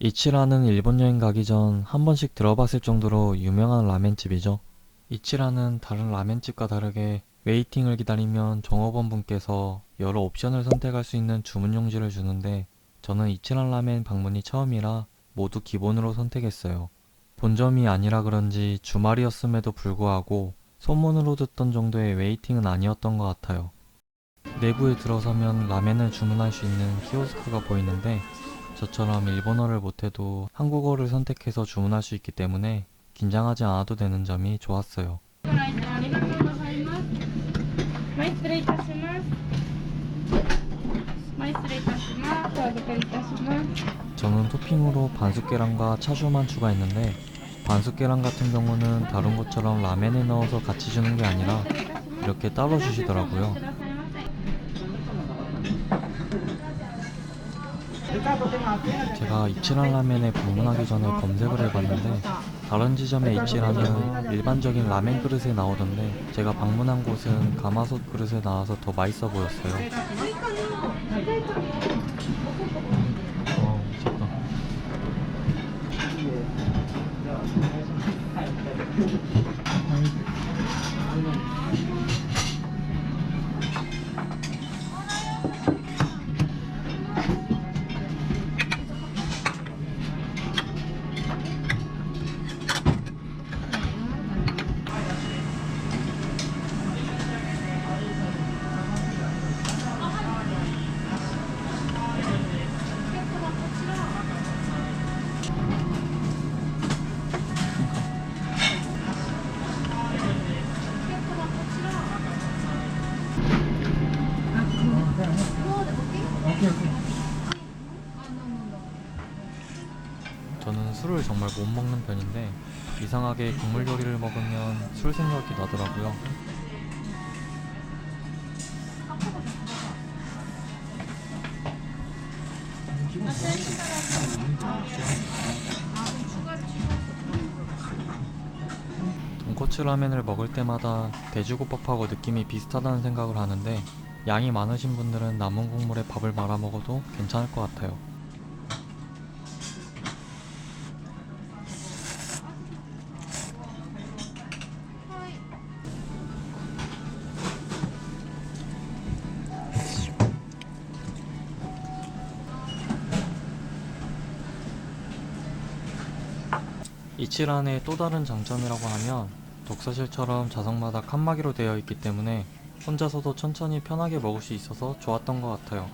이치라는 일본 여행 가기 전 한 번씩 들어봤을 정도로 유명한 라멘집이죠. 이치라는 다른 라멘집과 다르게 웨이팅을 기다리면 종업원 분께서 여러 옵션을 선택할 수 있는 주문 용지를 주는데 저는 이치라 라멘 방문이 처음이라 모두 기본으로 선택했어요. 본점이 아니라 그런지 주말이었음에도 불구하고 소문으로 듣던 정도의 웨이팅은 아니었던 것 같아요. 내부에 들어서면 라멘을 주문할 수 있는 키오스크가 보이는데 저처럼 일본어를 못해도 한국어를 선택해서 주문할 수 있기 때문에 긴장하지 않아도 되는 점이 좋았어요. 저는 토핑으로 반숙계란과 차슈만 추가했는데 반숙계란 같은 경우는 다른 것처럼 라면에 넣어서 같이 주는 게 아니라 이렇게 따로 주시더라고요. 제가 이치란 라멘에 방문하기 전에 검색을 해봤는데 다른 지점의 이치라는 일반적인 라멘 그릇에 나오던데 제가 방문한 곳은 가마솥 그릇에 나와서 더 맛있어 보였어요. 저는 술을 정말 못 먹는 편인데 이상하게 국물 요리를 먹으면 술 생각이 나더라고요. 돈코츠 라멘을 먹을 때마다 돼지국밥하고 느낌이 비슷하다는 생각을 하는데 양이 많으신 분들은 남은 국물에 밥을 말아 먹어도 괜찮을 것 같아요. 이치란의 또 다른 장점이라고 하면 독서실처럼 좌석마다 칸막이로 되어 있기 때문에 혼자서도 천천히 편하게 먹을 수 있어서 좋았던 것 같아요.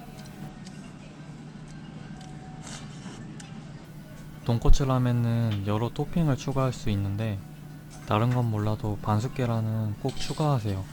돈코츠 라멘은 여러 토핑을 추가할 수 있는데 다른 건 몰라도 반숙 계란은 꼭 추가하세요.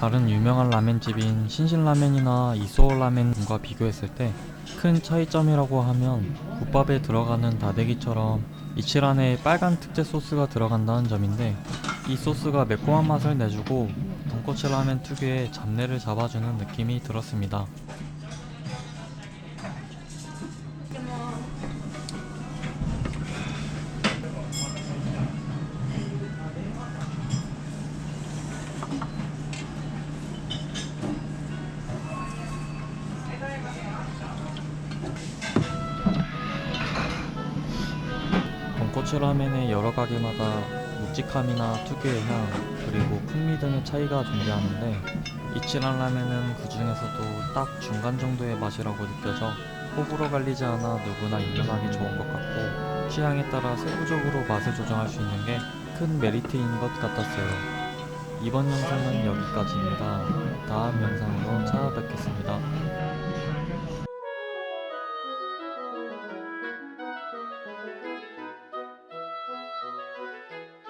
다른 유명한 라멘집인 신신라멘이나 이소라멘과 비교했을 때 큰 차이점이라고 하면 국밥에 들어가는 다대기처럼 이치란에 빨간 특제 소스가 들어간다는 점인데 이 소스가 매콤한 맛을 내주고 돈코츠 라멘 특유의 잡내를 잡아주는 느낌이 들었습니다. 돈코츠 라멘의 여러 가게마다 묵직함이나 특유의 향 그리고 풍미 등의 차이가 존재하는데 이치란 라멘은 그 중에서도 딱 중간 정도의 맛이라고 느껴져 호불호 갈리지 않아 누구나 입문하기 좋은 것 같고 취향에 따라 세부적으로 맛을 조정할 수 있는 게 큰 메리트인 것 같았어요. 이번 영상은 여기까지입니다. 다음 영상으로 찾아뵙겠습니다.